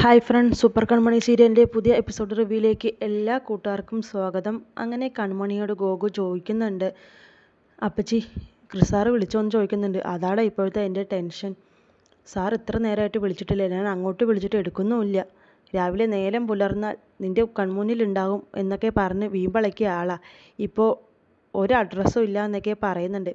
Hi friends super കൺമണി സീരിയലിന്റെ പുതിയ episode റിവ്യൂയിലേക്ക് എല്ലാ കൂട്ടുകാർക്കും സ്വാഗതം. അങ്ങനെ കൺമണിയോട് ഗോഗു ചോദിക്കുന്നുണ്ട് അപ്പച്ചി ക്രിസാറ് വിളിച്ചോന്ന് ചോദിക്കുന്നുണ്ട്. അതാണ് ഇപ്പോഴത്തെ എന്റെ ടെൻഷൻ. സാർ ഇത്ര നേരമായിട്ട് വിളിച്ചിട്ടില്ല. ഞാൻ അങ്ങോട്ട് വിളിച്ചിട്ട് എടുക്കുന്നുമില്ല. രാവിലെ നേരം പുലർന്നാൽ നിന്റെ കൺമുന്നിലുണ്ടാകും എന്നൊക്കെ പറഞ്ഞ് വീമ്പളക്കിയ ആളാണ് ഇപ്പോൾ ഒരു അഡ്രസ്സും ഇല്ല എന്നൊക്കെ പറയുന്നുണ്ട്.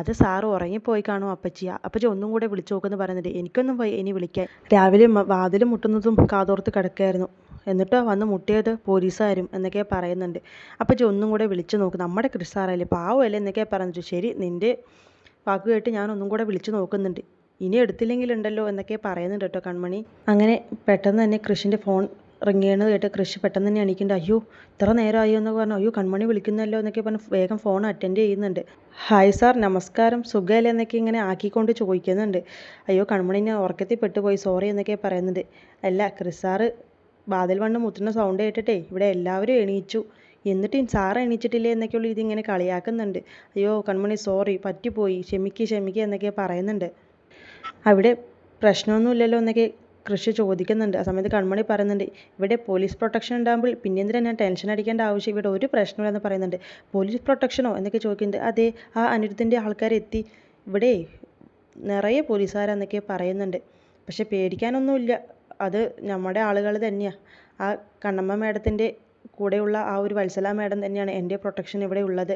അത് സാറ് ഉറങ്ങിപ്പോയി കാണും അപ്പച്ചി. അപ്പച്ചി ഒന്നും കൂടെ വിളിച്ചു നോക്കുമെന്ന് പറയുന്നുണ്ട് എനിക്കൊന്നും പോയി ഇനി വിളിക്കാൻ. രാവിലെ വാതിൽ മുട്ടുന്നതും കാതോർത്ത് കിടക്കായിരുന്നു. എന്നിട്ടോ വന്ന് മുട്ടിയത് പോലീസുകാരും എന്നൊക്കെ പറയുന്നുണ്ട്. അപ്പച്ചി ഒന്നും കൂടെ വിളിച്ചു നോക്ക്. നമ്മുടെ ക്രിസ്സാറല്ലേ പാവമല്ലേ എന്നൊക്കെ പറഞ്ഞിട്ട് ശരി നിന്റെ വാക്ക് കേട്ട് ഞാൻ ഒന്നും കൂടെ വിളിച്ചു നോക്കുന്നുണ്ട്. ഇനി എടുത്തില്ലെങ്കിലുണ്ടല്ലോ എന്നൊക്കെ പറയുന്നുണ്ട് കേട്ടോ കൺമണി. അങ്ങനെ പെട്ടെന്ന് തന്നെ കൃഷിന്റെ ഫോൺ റിങ് ചെയ്യണത് കേട്ട് കൃഷി പെട്ടെന്ന് തന്നെ എണീക്കുന്നുണ്ട്. അയ്യോ ഇത്ര നേരമായോ എന്ന് പറഞ്ഞു. അയ്യോ കൺമണി വിളിക്കുന്നല്ലോ എന്നൊക്കെ പറഞ്ഞ് വേഗം ഫോൺ അറ്റൻഡ് ചെയ്യുന്നുണ്ട്. ഹായ് സാർ നമസ്കാരം. സുഖമല്ലേ എന്നൊക്കെ ഇങ്ങനെ ആക്കിക്കൊണ്ട് ചോദിക്കുന്നുണ്ട്. അയ്യോ കൺമണി ഞാൻ ഉറക്കത്തിൽ പെട്ടുപോയി. സോറി എന്നൊക്കെ പറയുന്നുണ്ട്. അല്ല ക്രിസ് സാറ് വാതിൽ വണ്ണ് മുത്തുന്ന സൗണ്ട് കേട്ടിട്ടേ ഇവിടെ എല്ലാവരും എണീച്ചു. എന്നിട്ടും സാറ് എണീച്ചിട്ടില്ലേ എന്നൊക്കെയുള്ള ഇതിങ്ങനെ കളിയാക്കുന്നുണ്ട്. അയ്യോ കൺമണി സോറി പറ്റിപ്പോയി. ക്ഷമിക്ക് ക്ഷമിക്കുക എന്നൊക്കെ പറയുന്നുണ്ട്. അവിടെ പ്രശ്നമൊന്നുമില്ലല്ലോ എന്നൊക്കെ കൃഷി ചോദിക്കുന്നുണ്ട്. ആ സമയത്ത് കൺമണി പറയുന്നുണ്ട് ഇവിടെ പോലീസ് പ്രൊട്ടക്ഷൻ ഉണ്ടാകുമ്പോൾ പിന്നെ എന്തിനാ ഞാൻ ടെൻഷൻ അടിക്കേണ്ട ആവശ്യം? ഇവിടെ ഒരു പ്രശ്നമില്ലെന്ന് പറയുന്നുണ്ട്. പോലീസ് പ്രൊട്ടക്ഷനോ എന്നൊക്കെ ചോദിക്കുന്നുണ്ട്. അതെ ആ അനിരുദ്ധിന്റെ ആൾക്കാരെത്തി ഇവിടെ നിറയെ പോലീസുകാരെന്നൊക്കെ പറയുന്നുണ്ട്. പക്ഷെ പേടിക്കാനൊന്നുമില്ല. അത് നമ്മുടെ ആളുകൾ തന്നെയാണ് ആ കണ്ണമ്മ മേഡത്തിന്റെ കൂടെയുള്ള ആ ഒരു വത്സല മേഡം തന്നെയാണ് എന്റെ പ്രൊട്ടക്ഷൻ ഇവിടെ ഉള്ളത്.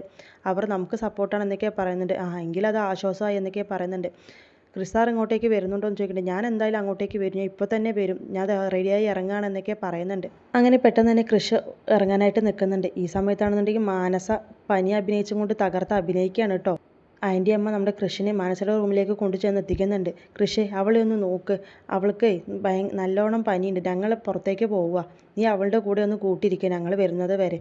അവർ നമുക്ക് സപ്പോർട്ടാണ് എന്നൊക്കെ പറയുന്നുണ്ട്. ആ എങ്കിൽ അത് ആശ്വാസമായി എന്നൊക്കെ പറയുന്നുണ്ട്. ക്രിസാർ ഇങ്ങോട്ടേക്ക് വരുന്നുണ്ടോ എന്ന് ഞാൻ എന്തായാലും അങ്ങോട്ടേക്ക് വരും. ഞാൻ ഇപ്പോൾ തന്നെ വരും. ഞാൻ റെഡിയായി ഇറങ്ങുകയാണെന്നൊക്കെ പറയുന്നുണ്ട്. അങ്ങനെ പെട്ടെന്ന് തന്നെ കൃഷ് ഇറങ്ങാനായിട്ട് നിൽക്കുന്നുണ്ട്. ഈ സമയത്താണെന്നുണ്ടെങ്കിൽ മാനസ പനി അഭിനയിച്ചും കൊണ്ട് തകർത്ത് അഭിനയിക്കുകയാണ് കേട്ടോ. ആന്റി അമ്മ നമ്മുടെ കൃഷിനെ മാനസയുടെ റൂമിലേക്ക് കൊണ്ടുചെന്ന് എത്തിക്കുന്നുണ്ട്. കൃഷി അവളെ ഒന്ന് നോക്ക്. അവൾക്ക് ഭയ നല്ലോണം പനിയുണ്ട്. ഞങ്ങൾ പുറത്തേക്ക് പോവുക. നീ അവളുടെ കൂടെ ഒന്ന് കൂട്ടിയിരിക്കുക ഞങ്ങൾ വരുന്നത് വരെ.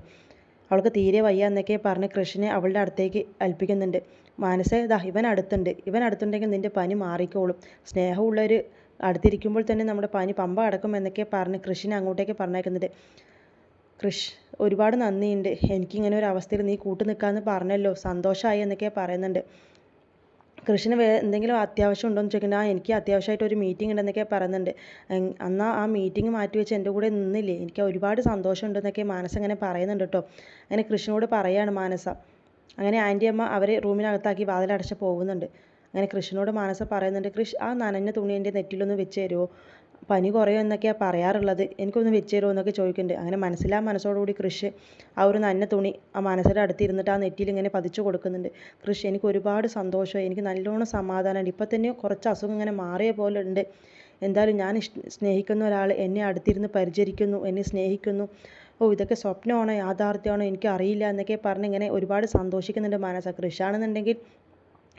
അവൾക്ക് തീരെ വയ്യ എന്നൊക്കെ പറഞ്ഞ് കൃഷിനെ അവളുടെ അടുത്തേക്ക് ഏൽപ്പിക്കുന്നുണ്ട്. മാനസേ ദാ ഇവൻ അടുത്തുണ്ട്. ഇവൻ അടുത്തുണ്ടെങ്കിൽ നിന്റെ പനി മാറിക്കോളും. സ്നേഹമുള്ളവർ അടുത്തിരിക്കുമ്പോൾ തന്നെ നമ്മുടെ പനി പമ്പ അടക്കും എന്നൊക്കെ പറഞ്ഞ് കൃഷിനെ അങ്ങോട്ടേക്ക് പറഞ്ഞേക്കുന്നുണ്ട് കൃഷ് ഒരുപാട് നന്ദിയുണ്ട്. എനിക്കിങ്ങനെ ഒരു അവസ്ഥയിൽ നീ കൂട്ടു നിൽക്കാമെന്ന് പറഞ്ഞല്ലോ. സന്തോഷമായി എന്നൊക്കെ പറയുന്നുണ്ട്. കൃഷിന് വേ എന്തെങ്കിലും അത്യാവശ്യം ഉണ്ടോ എന്ന് ചോദിക്കുന്നത് ആ എനിക്ക് അത്യാവശ്യമായിട്ട് ഒരു മീറ്റിംഗ് ഉണ്ടെന്നൊക്കെ പറയുന്നുണ്ട്. എന്നാൽ ആ മീറ്റിംഗ് മാറ്റി വെച്ച് എന്റെ കൂടെ നിന്നില്ലേ? എനിക്ക് ഒരുപാട് സന്തോഷമുണ്ടെന്നൊക്കെ മാനസ അങ്ങനെ പറയുന്നുണ്ട് കേട്ടോ. അങ്ങനെ കൃഷ്ണനോട് പറയാണ് മാനസ. അങ്ങനെ ആന്റി അമ്മ അവരെ റൂമിനകത്താക്കി വാതിലടച്ച് പോകുന്നുണ്ട്. അങ്ങനെ കൃഷ്ണനോട് മാനസ പറയുന്നുണ്ട് കൃഷ് ആ നനഞ്ഞ തുണി എന്റെ നെറ്റിലൊന്ന് വെച്ച് തരുമോ പനി കുറയും എന്നൊക്കെയാണ് പറയാറുള്ളത്. എനിക്കൊന്ന് വെച്ച് തരുമോ എന്നൊക്കെ ചോദിക്കുന്നുണ്ട്. അങ്ങനെ മനസ്സിലാ മനസ്സോടുകൂടി കൃഷ് ആ ഒരു നന്ന തുണി ആ മനസ്സിന്റെ അടുത്ത് ഇരുന്നിട്ട് ആ നെറ്റിയിൽ ഇങ്ങനെ പതിച്ചു കൊടുക്കുന്നുണ്ട്. കൃഷി എനിക്ക് ഒരുപാട് സന്തോഷമായി. എനിക്ക് നല്ലോണം സമാധാനമുണ്ട്. ഇപ്പം തന്നെ കുറച്ച് അസുഖം ഇങ്ങനെ മാറിയ പോലെ ഉണ്ട്. എന്തായാലും ഞാൻ സ്നേഹിക്കുന്ന ഒരാൾ എന്നെ അടുത്തിരുന്ന് പരിചരിക്കുന്നു എന്നെ സ്നേഹിക്കുന്നു. ഓ ഇതൊക്കെ സ്വപ്നമാണോ യാഥാർത്ഥ്യമാണോ എനിക്ക് അറിയില്ല എന്നൊക്കെ പറഞ്ഞ് ഇങ്ങനെ ഒരുപാട് സന്തോഷിക്കുന്നുണ്ട് മാനസ കൃഷിയാണെന്നുണ്ടെങ്കിൽ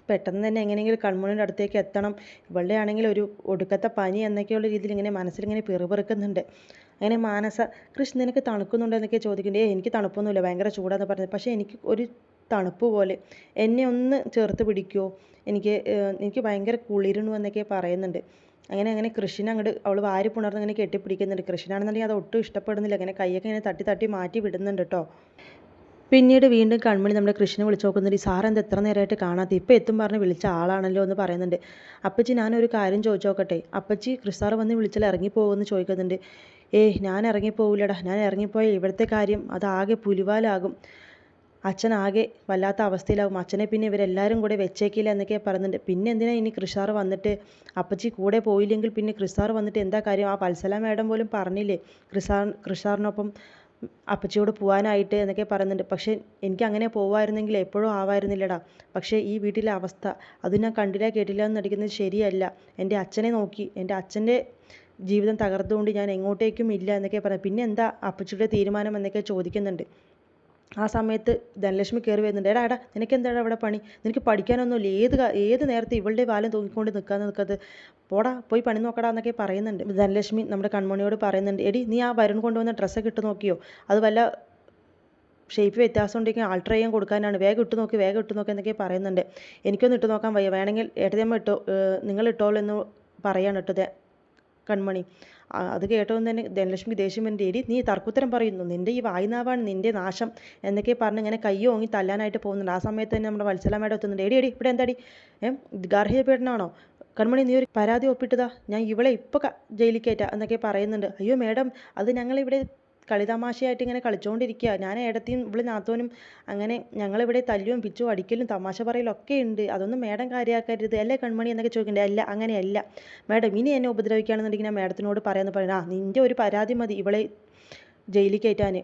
പെട്ടെന്ന് തന്നെ എങ്ങനെയെങ്കിലും കൺമുണിന്റെ അടുത്തേക്ക് എത്തണം. ഇവളുടെ ആണെങ്കിൽ ഒരു ഒടുക്കത്തെ പനി എന്നൊക്കെയുള്ള രീതിയിൽ ഇങ്ങനെ മനസ്സിലിങ്ങനെ പിറുപിറുക്കുന്നുണ്ട്. അങ്ങനെ മാനസ കൃഷ് നിനക്ക് തണുക്കുന്നുണ്ടോ? എന്നൊക്കെ ചോദിക്കുന്നുണ്ട്. എനിക്ക് തണുപ്പൊന്നുമില്ല. ഭയങ്കര ചൂടാന്ന് പറഞ്ഞത് പക്ഷേ എനിക്ക് ഒരു തണുപ്പ് പോലെ. എന്നെ ഒന്ന് ചേർത്ത് പിടിക്കുമോ എനിക്ക് എനിക്ക് ഭയങ്കര കുളിരുന്നു എന്നൊക്കെ പറയുന്നുണ്ട്. അങ്ങനെ അങ്ങനെ കൃഷിനെ അങ്ങോട്ട് അവൾ വാരി പുണർന്ന് ഇങ്ങനെ കെട്ടിപ്പിടിക്കുന്നുണ്ട്. കൃഷിനാണെന്നുണ്ടെങ്കിൽ അത് ഒട്ടും ഇഷ്ടപ്പെടുന്നില്ല. അങ്ങനെ കൈയൊക്കെ ഇങ്ങനെ തട്ടി തട്ടി മാറ്റി വിടുന്നുണ്ട് കേട്ടോ പിന്നീട് വീണ്ടും കൺമണി നമ്മുടെ കൃഷ്ണനെ വിളിച്ച് നോക്കുന്നുണ്ട്. ഈ സാറെന്താ എത്ര നേരമായിട്ട് കാണാത്ത? ഇപ്പം എത്തും പറഞ്ഞ് വിളിച്ച ആളാണല്ലോ എന്ന് പറയുന്നുണ്ട്. അപ്പച്ചി ഞാനൊരു കാര്യം ചോദിച്ചു നോക്കട്ടെ അപ്പച്ചി ക്രിസ്താർ വന്ന് വിളിച്ചാൽ ഇറങ്ങിപ്പോകുമെന്ന് ചോദിക്കുന്നുണ്ട്. ഏയ് ഞാൻ ഇറങ്ങിപ്പോവില്ലടാ ഞാൻ ഇറങ്ങിപ്പോയാൽ ഇവിടുത്തെ കാര്യം അതാകെ പുലിവാലാകും. ആകെ വല്ലാത്ത അവസ്ഥയിലാകും. അച്ഛനെ പിന്നെ ഇവരെല്ലാവരും കൂടെ വെച്ചേക്കില്ല എന്നൊക്കെ പറയുന്നുണ്ട്. പിന്നെ എന്തിനാ ഇനി കൃഷാർ വന്നിട്ട് അപ്പച്ചി കൂടെ പോയില്ലെങ്കിൽ പിന്നെ കൃഷാർ വന്നിട്ട് എന്താ കാര്യം? ആ വത്സല മേഡം പോലും പറഞ്ഞില്ലേ? കൃഷാർ കൃഷാറിനൊപ്പം അപ്പച്ചിയോട് പോകാനായിട്ട് എന്നൊക്കെ പറയുന്നുണ്ട്. പക്ഷേ എനിക്ക് അങ്ങനെ പോവായിരുന്നെങ്കിൽ എപ്പോഴും ആവായിരുന്നില്ലടാ. പക്ഷേ ഈ വീട്ടിലെ അവസ്ഥ അത് ഞാൻ കണ്ടില്ല കേട്ടില്ല എന്ന് നടിക്കുന്നത് ശരിയല്ല. എന്റെ അച്ഛനെ നോക്കി എന്റെ അച്ഛന്റെ ജീവിതം തകർത്തുകൊണ്ട് ഞാൻ എങ്ങോട്ടേക്കും ഇല്ല എന്നൊക്കെ പറഞ്ഞു പിന്നെ എന്താ അപ്പച്ചിയുടെ തീരുമാനം എന്നൊക്കെ ചോദിക്കുന്നുണ്ട്. ആ സമയത്ത് ധനലക്ഷ്മി കയറി വരുന്നുണ്ട്. എടാ എടാ നിനക്ക് എന്താണ് അവിടെ പണി? നിനക്ക് പഠിക്കാനൊന്നുമില്ല. ഏത് ഏത് നേരത്തെ ഇവളുടെ വാലം തൂങ്ങിക്കൊണ്ട് നിൽക്കാൻ നിൽക്കത് പോടാ പോയി പണി നോക്കടാ എന്നൊക്കെ പറയുന്നുണ്ട്. ധനലക്ഷ്മി നമ്മുടെ കൺമണിയോട് പറയുന്നുണ്ട്. എടി നീ ആ വരുൺ കൊണ്ടുവന്ന ഡ്രസ്സൊക്കെ ഇട്ട് നോക്കിയോ? അത് വല്ല ഷേപ്പ് വ്യത്യാസം ഉണ്ടെങ്കിൽ ആൾട്ടർ ചെയ്യാൻ കൊടുക്കാനാണ്. വേഗം ഇട്ട് നോക്കി വേഗം ഇട്ട് നോക്കി എന്നൊക്കെ പറയുന്നുണ്ട്. എനിക്കൊന്ന് ഇട്ട് നോക്കാൻ വയ്യ. വേണമെങ്കിൽ ഏട്ടതമ്മ ഇട്ടോ നിങ്ങൾ ഇട്ടോളൂ എന്ന് പറയാണ് ഇട്ടത് കൺമണി. അത് കേട്ടതും തന്നെ ധനലക്ഷ്മി ദേഷ്യം എന്റെ നീ തർക്കുത്തരം പറയുന്നു. നിന്റെ ഈ വായുനാവാണ് നിന്റെ നാശം എന്നൊക്കെ പറഞ്ഞ് ഇങ്ങനെ കയ്യോ ഓങ്ങി തല്ലാനായിട്ട് പോകുന്നുണ്ട്. ആ സമയത്ത് തന്നെ നമ്മുടെ വത്സല മേഡം എത്തുന്നുണ്ട് എടി എടി ഇവിടെ എന്താടി? ഏ ഗാർഹിക പീഡനാണോ കൺമണി നീ ഒരു പരാതി ഒപ്പിട്ടതാ? ഞാൻ ഇവളെ ഇപ്പോൾ ജയിലിൽ കയറ്റാം എന്നൊക്കെ പറയുന്നുണ്ട്. അയ്യോ മേഡം അത് ഞങ്ങളിവിടെ കളിതമാശയായിട്ട് ഇങ്ങനെ കളിച്ചുകൊണ്ടിരിക്കുക ഞാൻ ഏടത്തിയും ഇവിടെ നാത്തോനും അങ്ങനെ ഞങ്ങളിവിടെ തല്ലും പിച്ചും അടിക്കലും തമാശ പറയലും ഒക്കെ ഉണ്ട് അതൊന്നും മേഡം കാര്യമാക്കരുത് അല്ലേ കൺമണി എന്നൊക്കെ ചോദിക്കണ്ടേ. അല്ല അങ്ങനെയല്ല. മേഡം ഇനി എന്നെ ഉപദ്രവിക്കുകയാണെന്നുണ്ടെങ്കിൽ ഞാൻ മേഡത്തിനോട് പറയാമെന്ന് പറയുന്നത് ആ നിന്റെ ഒരു പരാതി മതി ഇവളെ ജയിലിൽ കയറ്റാൻ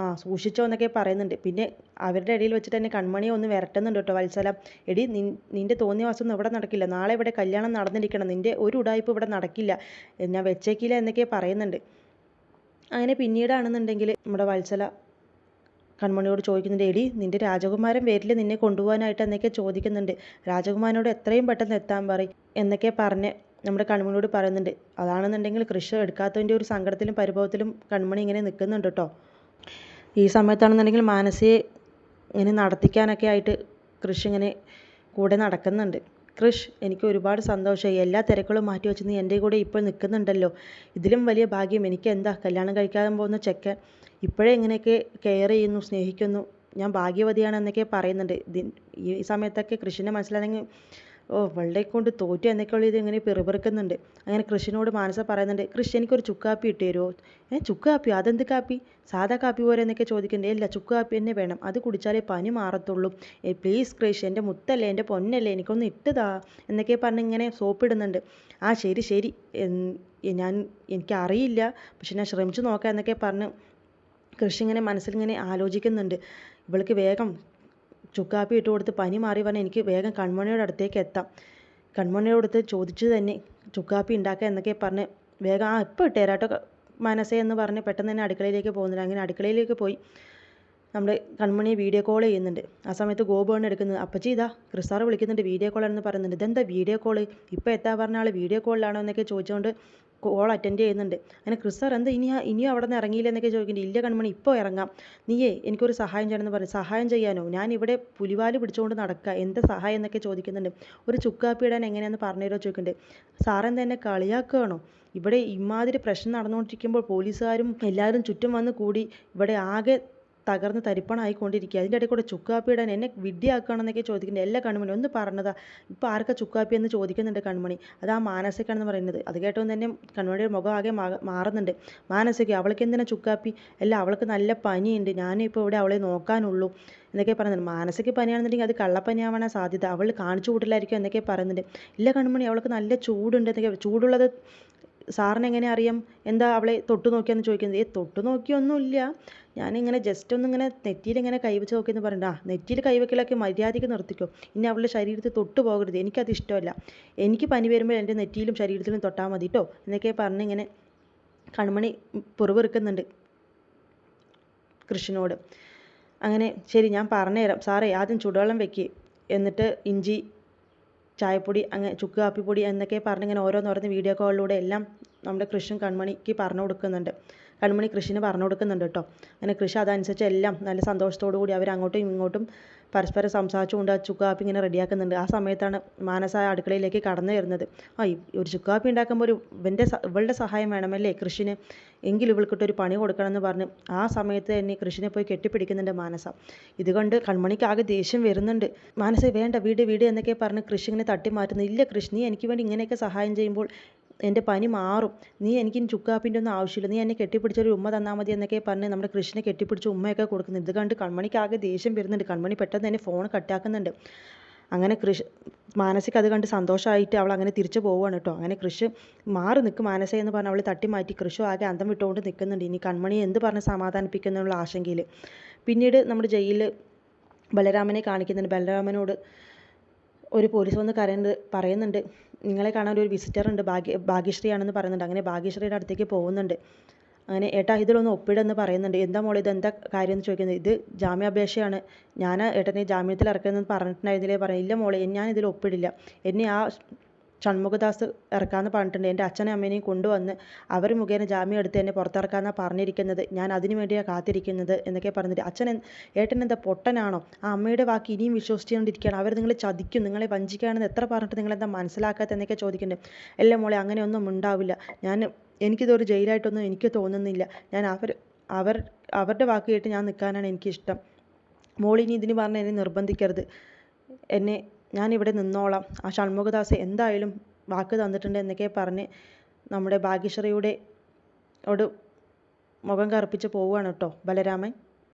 ആ സൂക്ഷിച്ചോ എന്നൊക്കെ പറയുന്നുണ്ട്. പിന്നെ അവരുടെ ഇടയിൽ വെച്ചിട്ട് തന്നെ കൺമണിയെ ഒന്ന് വരട്ടുന്നുണ്ട് കേട്ടോ വത്സല. എടി നിന്റെ തോന്നിയ വാസം ഇവിടെ നടക്കില്ല. നാളെ ഇവിടെ കല്യാണം നടന്നിരിക്കണം. നിന്റെ ഒരു ഉടായ്പ ഇവിടെ നടക്കില്ല. ഞാൻ വെച്ചേക്കില്ല എന്നൊക്കെ പറയുന്നുണ്ട്. അങ്ങനെ പിന്നീടാണെന്നുണ്ടെങ്കിൽ നമ്മുടെ വത്സല കൺമണിയോട് ചോദിക്കുന്നുണ്ട് എടി നിന്റെ രാജകുമാരൻ പേരിൽ നിന്നെ കൊണ്ടുപോകാനായിട്ട് എന്നൊക്കെ ചോദിക്കുന്നുണ്ട്. രാജകുമാരനോട് എത്രയും പെട്ടെന്ന് എത്താൻ പറയും എന്നൊക്കെ പറഞ്ഞ് നമ്മുടെ കൺമണിയോട് പറയുന്നുണ്ട്. അതാണെന്നുണ്ടെങ്കിൽ കൃഷി എടുക്കാത്തതിന്റെ ഒരു സങ്കടത്തിലും പരിഭവത്തിലും കൺമണി ഇങ്ങനെ നിൽക്കുന്നുണ്ട് കേട്ടോ. ഈ സമയത്താണെന്നുണ്ടെങ്കിൽ മാനസിയെ ഇങ്ങനെ നടത്തിക്കാനൊക്കെ ആയിട്ട് കൃഷി ഇങ്ങനെ കൂടെ നടക്കുന്നുണ്ട്. കൃഷ് എനിക്ക് ഒരുപാട് സന്തോഷമായി എല്ലാ തിരക്കുകളും മാറ്റി വെച്ച് നീ എന്റെ കൂടെ ഇപ്പോൾ നിൽക്കുന്നുണ്ടല്ലോ. ഇതിലും വലിയ ഭാഗ്യം എനിക്ക് എന്താ? കല്യാണം കഴിക്കാൻ പോകുന്ന ചെക്കൻ ഇപ്പോഴേ ഇങ്ങനെയൊക്കെ കെയർ ചെയ്യുന്നു സ്നേഹിക്കുന്നു. ഞാൻ ഭാഗ്യവതിയാണ് എന്നൊക്കെ പറയുന്നുണ്ട് ഈ സമയത്തൊക്കെ കൃഷിനെ മനസ്സിലാണെങ്കിൽ ഓ വെള്ളയെ കൊണ്ട് തോറ്റു എന്നൊക്കെയുള്ള ഇത് ഇങ്ങനെ പിറുപിറുക്കുന്നുണ്ട്. അങ്ങനെ കൃഷ്ണനോട് മാനസ പറയുന്നുണ്ട് കൃഷി എനിക്കൊരു ചുക്കാപ്പി ഇട്ട് തരുമോ? ഏ ചുക്കാപ്പി അതെന്ത് കാപ്പി? സാധാ കാപ്പി പോലെ എന്നൊക്കെ ചോദിക്കണ്ടേ ഇല്ല ചുക്കാപ്പി തന്നെ വേണം. അത് കുടിച്ചാലേ പനി മാറത്തുള്ളൂ. ഏ പ്ലീസ് കൃഷി എന്റെ മുത്തല്ലേ എന്റെ പൊന്നല്ലേ എനിക്കൊന്ന് ഇട്ടുതാ എന്നൊക്കെ പറഞ്ഞ് ഇങ്ങനെ സോപ്പിടുന്നുണ്ട്. ആ ശരി ശരി. ഞാൻ എനിക്കറിയില്ല. പക്ഷെ ഞാൻ ശ്രമിച്ചു നോക്കാം എന്നൊക്കെ പറഞ്ഞ് കൃഷി ഇങ്ങനെ മനസ്സിലിങ്ങനെ ആലോചിക്കുന്നുണ്ട്. ഇവൾക്ക് വേഗം ചുക്കാപ്പി ഇട്ട് കൊടുത്ത് പനി മാറി പറഞ്ഞാൽ എനിക്ക് വേഗം കൺമണിയുടെ അടുത്തേക്ക് എത്താം. കൺമണിയുടെ അടുത്ത് ചോദിച്ചു തന്നെ ചുക്കാപ്പി ഉണ്ടാക്കുക എന്നൊക്കെ പറഞ്ഞ് വേഗം ആ ഇപ്പോൾ ഇട്ടേരാട്ടോ മനസ്സേ എന്ന് പറഞ്ഞ് പെട്ടെന്ന് തന്നെ അടുക്കളയിലേക്ക് പോകുന്നില്ല. അങ്ങനെ അടുക്കളയിലേക്ക് പോയി. നമ്മുടെ കൺമണിയെ വീഡിയോ കോൾ ചെയ്യുന്നുണ്ട്. ആ സമയത്ത് ഗോപുവാണ് എടുക്കുന്നത്. അപ്പച്ചി ഇതാ ക്രിസാർ വിളിക്കുന്നുണ്ട് വീഡിയോ കോളാണെന്ന് പറയുന്നുണ്ട്. ഇതെന്താ വീഡിയോ കോൾ ഇപ്പോൾ എത്താ പറഞ്ഞ ആൾ വീഡിയോ കോളിലാണോ എന്നൊക്കെ ചോദിച്ചുകൊണ്ട് കോൾ അറ്റൻഡ് ചെയ്യുന്നുണ്ട്. അങ്ങനെ ക്രിസാർ എന്താ ഇനി ഇനിയും അവിടെ നിന്ന് ഇറങ്ങിയില്ല എന്നൊക്കെ ചോദിക്കുന്നുണ്ട്. ഇല്ല കൺമണി ഇപ്പോൾ ഇറങ്ങാം. നീയേ എനിക്കൊരു സഹായം ചെയ്യണമെന്ന് പറഞ്ഞു. സഹായം ചെയ്യാനോ? ഞാൻ ഇവിടെ പുലിവാൽ പിടിച്ചുകൊണ്ട് നടക്കുക എന്താ സഹായം എന്നൊക്കെ ചോദിക്കുന്നുണ്ട്. ഒരു ചുക്കാപ്പി ഇടാൻ എങ്ങനെയാണെന്ന് പറഞ്ഞുതരോ ചോദിക്കുന്നുണ്ട്. സാറെന്താ എന്നെ കളിയാക്കുകയാണോ? ഇവിടെ ഇമാതിരി പ്രശ്നം നടന്നുകൊണ്ടിരിക്കുമ്പോൾ പോലീസുകാരും എല്ലാവരും ചുറ്റും വന്ന് കൂടി ഇവിടെ ആകെ തകർന്ന് തരിപ്പണായിക്കൊണ്ടിരിക്കുക. അതിന്റെ ഇടയിൽ കൂടെ ചുക്കാപ്പി ഇടാൻ എന്നെ വിഡ്ഢിയാക്കുകയാണെന്നൊക്കെ ചോദിക്കുന്നുണ്ട്. എല്ലാ കൺമണി ഒന്ന് പറഞ്ഞതാ ഇപ്പോൾ ആർക്കാ ചുക്കാപ്പി എന്ന് ചോദിക്കുന്നുണ്ട് കണ്മണി? അത് ആ മാനസികാണെന്ന് പറയുന്നത്. അത് കേട്ടോ തന്നെ കണ്മണിയുടെ മുഖം ആകെ മാറുന്നുണ്ട്. മാനസിക അവൾക്ക് എന്തിനാ ചുക്കാപ്പി? അല്ല അവൾക്ക് നല്ല പനിയുണ്ട്. ഞാനിപ്പോൾ ഇവിടെ അവളെ നോക്കാനുള്ളൂ. എന്നൊക്കെ പറയുന്നുണ്ട്. മാനസിക പനിയാണെന്നുണ്ടെങ്കിൽ അത് കള്ളപ്പനിയാവാനാണ് സാധ്യത. അവൾ കാണിച്ചു കൂട്ടില്ലായിരിക്കും എന്നൊക്കെ പറയുന്നുണ്ട്. ഇല്ല കണ്മണി അവൾക്ക് നല്ല ചൂടുണ്ട് എന്നൊക്കെ ചൂടുള്ളത് സാറിന് എങ്ങനെ അറിയാം? എന്താ അവളെ തൊട്ടു നോക്കിയാന്ന് ചോദിക്കുന്നത്? ഏ തൊട്ടു നോക്കിയൊന്നുമില്ല. ഞാനിങ്ങനെ ജസ്റ്റ് ഒന്നിങ്ങനെ നെറ്റിയിൽ ഇങ്ങനെ കൈവച്ച് നോക്കിയെന്ന് പറയുന്നത് ആ നെറ്റിയിൽ കൈവയ്ക്കലൊക്കെ മര്യാദയ്ക്ക് നിർത്തിക്കോ. ഇനി അവളുടെ ശരീരത്തിൽ തൊട്ട് പോകരുത്. എനിക്കത് ഇഷ്ടമല്ല. എനിക്ക് പനി വരുമ്പോൾ എന്റെ നെറ്റിയിലും ശരീരത്തിലും തൊട്ടാൽ മതി കേട്ടോ എന്നൊക്കെ പറഞ്ഞിങ്ങനെ കൺമണി പുറവെറുക്കുന്നുണ്ട് കൃഷ്ണനോട്. അങ്ങനെ ശരി ഞാൻ പറഞ്ഞുതരാം. സാറേ ആദ്യം ചൂടുവെള്ളം വെക്ക്. എന്നിട്ട് ഇഞ്ചി ചായപ്പൊടി അങ്ങനെ ചുക്ക് കാപ്പിപ്പൊടി എന്നൊക്കെ പറഞ്ഞിങ്ങനെ ഓരോന്നോരോന്ന് വീഡിയോ കോളിലൂടെ എല്ലാം നമ്മുടെ കൃഷ്ണൻ കൺമണിക്ക് പറഞ്ഞു കൊടുക്കുന്നുണ്ട്. കൺമണി കൃഷിന് പറഞ്ഞു കൊടുക്കുന്നുണ്ട് കേട്ടോ. അങ്ങനെ കൃഷി അതനുസരിച്ച് എല്ലാം നല്ല സന്തോഷത്തോടു കൂടി അവർ അങ്ങോട്ടും ഇങ്ങോട്ടും പരസ്പരം സംസാരിച്ചുകൊണ്ട് ആ ചുക്കാപ്പി ഇങ്ങനെ റെഡിയാക്കുന്നുണ്ട്. ആ സമയത്താണ് മാനസ അടുക്കളയിലേക്ക് കടന്നു വരുന്നത്. ആ ഒരു ചുക്കാപ്പി ഉണ്ടാക്കുമ്പോൾ ഒരു ഇവന്റെ ഇവളുടെ സഹായം വേണമല്ലേ? കൃഷിന് എങ്കിലും ഇവൾക്കിട്ട് ഒരു പണി കൊടുക്കണമെന്ന് പറഞ്ഞ് ആ സമയത്ത് തന്നെ കൃഷിനെ പോയി കെട്ടിപ്പിടിക്കുന്നുണ്ട് മാനസ. ഇതുകൊണ്ട് കൺമണിക്ക് ആകെ ദേഷ്യം വരുന്നുണ്ട്. മാനസ വേണ്ട വീട് വീട് എന്നൊക്കെ പറഞ്ഞ് കൃഷി ഇങ്ങനെ തട്ടി മാറ്റുന്നു ഇല്ല കൃഷി നീ എനിക്ക് വേണ്ടി ഇങ്ങനെയൊക്കെ സഹായം ചെയ്യുമ്പോൾ എന്റെ പനി മാറും. നീ എനിക്ക് ചുക്കാപ്പിന്റെ ഒന്നും ആവശ്യമില്ല. നീ എന്നെ കെട്ടിപ്പിടിച്ചൊരു ഉമ്മ തന്നാൽ മതി എന്നൊക്കെ പറഞ്ഞ് നമ്മുടെ കൃഷ്ണനെ കെട്ടിപ്പിടിച്ച് ഉമ്മയൊക്കെ കൊടുക്കുന്നു ഇത് കണ്ട് കൺമണിക്ക് ആകെ ദേഷ്യം വരുന്നുണ്ട്. കൺമണി പെട്ടെന്ന് തന്നെ ഫോൺ കട്ടാക്കുന്നുണ്ട്. അങ്ങനെ കൃഷ് മാനസിക അത് കണ്ട് സന്തോഷമായിട്ട് അവൾ അങ്ങനെ തിരിച്ചു പോവുകയാണ് കേട്ടോ. അങ്ങനെ കൃഷ് മാറി നിൽക്കും മാനസ എന്ന് പറഞ്ഞ് അവൾ തട്ടി മാറ്റി കൃഷി ആകെ അന്തം വിട്ടുകൊണ്ട് നിൽക്കുന്നുണ്ട്. ഇനി കൺമണി എന്ത് പറഞ്ഞ് സമാധാനിപ്പിക്കുന്നുള്ള ആശങ്കയിൽ. പിന്നീട് നമ്മുടെ ജയിലിൽ ബലരാമനെ കാണിക്കുന്നുണ്ട്. ബലരാമനോട് ഒരു പോലീസ് വന്ന് കരയുന്നത് പറയുന്നുണ്ട്. നിങ്ങളെ കാണാൻ ഒരു വിസിറ്റർ ഉണ്ട്. ഭാഗ്യ ഭാഗ്യശ്രീ ആണെന്ന് പറയുന്നുണ്ട്. അങ്ങനെ ഭാഗ്യശ്രീയുടെ അടുത്തേക്ക് പോകുന്നുണ്ട്. അങ്ങനെ ഏട്ടാ ഇതിലൊന്ന് ഒപ്പിടെന്ന് പറയുന്നുണ്ട്. എന്താ മോളെ ഇത് എന്താ കാര്യം എന്ന് ചോദിക്കുന്നത്. ഇത് ജാമ്യാപേക്ഷയാണ്. ഞാൻ ഏട്ടനെ ജാമ്യത്തിൽ ഇറക്കുന്നതെന്ന് പറഞ്ഞിട്ടുണ്ടായിരുന്നില്ലേ? പറയും ഇല്ല മോളെ. ഞാൻ ഇതിൽ ഒപ്പിടില്ല. എന്നെ ആ ഷൺമുഖദാസ് ഇറക്കാമെന്ന് പറഞ്ഞിട്ടുണ്ട്. എന്റെ അച്ഛനും അമ്മേനെയും കൊണ്ടുവന്ന് അവർ മുഖേന ജാമ്യം എടുത്ത് എന്നെ പുറത്തിറക്കാമെന്നാണ് പറഞ്ഞിരിക്കുന്നത്. ഞാൻ അതിനു വേണ്ടിയാണ് കാത്തിരിക്കുന്നത് എന്നൊക്കെ പറഞ്ഞിട്ട് അച്ഛൻ ഏട്ടൻ എന്താ പൊട്ടനാണോ? ആ അമ്മയുടെ വാക്ക് ഇനിയും വിശ്വസിച്ചുകൊണ്ടിരിക്കുകയാണ്. അവർ നിങ്ങളെ ചതിക്കും നിങ്ങളെ വഞ്ചിക്കുകയാണെന്ന് എത്ര പറഞ്ഞിട്ട് നിങ്ങളെന്താ മനസ്സിലാക്കാത്ത എന്നൊക്കെ ചോദിക്കുന്നുണ്ട്. എല്ലാം മോളെ അങ്ങനെയൊന്നും ഉണ്ടാവില്ല. ഞാൻ എനിക്കിതൊരു ജയിലായിട്ടൊന്നും എനിക്ക് തോന്നുന്നില്ല. ഞാൻ അവർ അവർ അവരുടെ വാക്ക് കേട്ട് ഞാൻ നിൽക്കാനാണ് എനിക്കിഷ്ടം. മോളിനി ഇതിന് പറഞ്ഞ് എന്നെ നിർബന്ധിക്കരുത്. എന്നെ ഞാനിവിടെ നിന്നോളാം. ആ ഷൺമുഖദാസ് എന്തായാലും വാക്ക് തന്നിട്ടുണ്ട് എന്നൊക്കെ പറഞ്ഞ് നമ്മുടെ ഭാഗ്യശ്രീയുടെ ഓട് മുഖം കറുപ്പിച്ച് പോവുകയാണ് കേട്ടോ. ബലരാമൻ.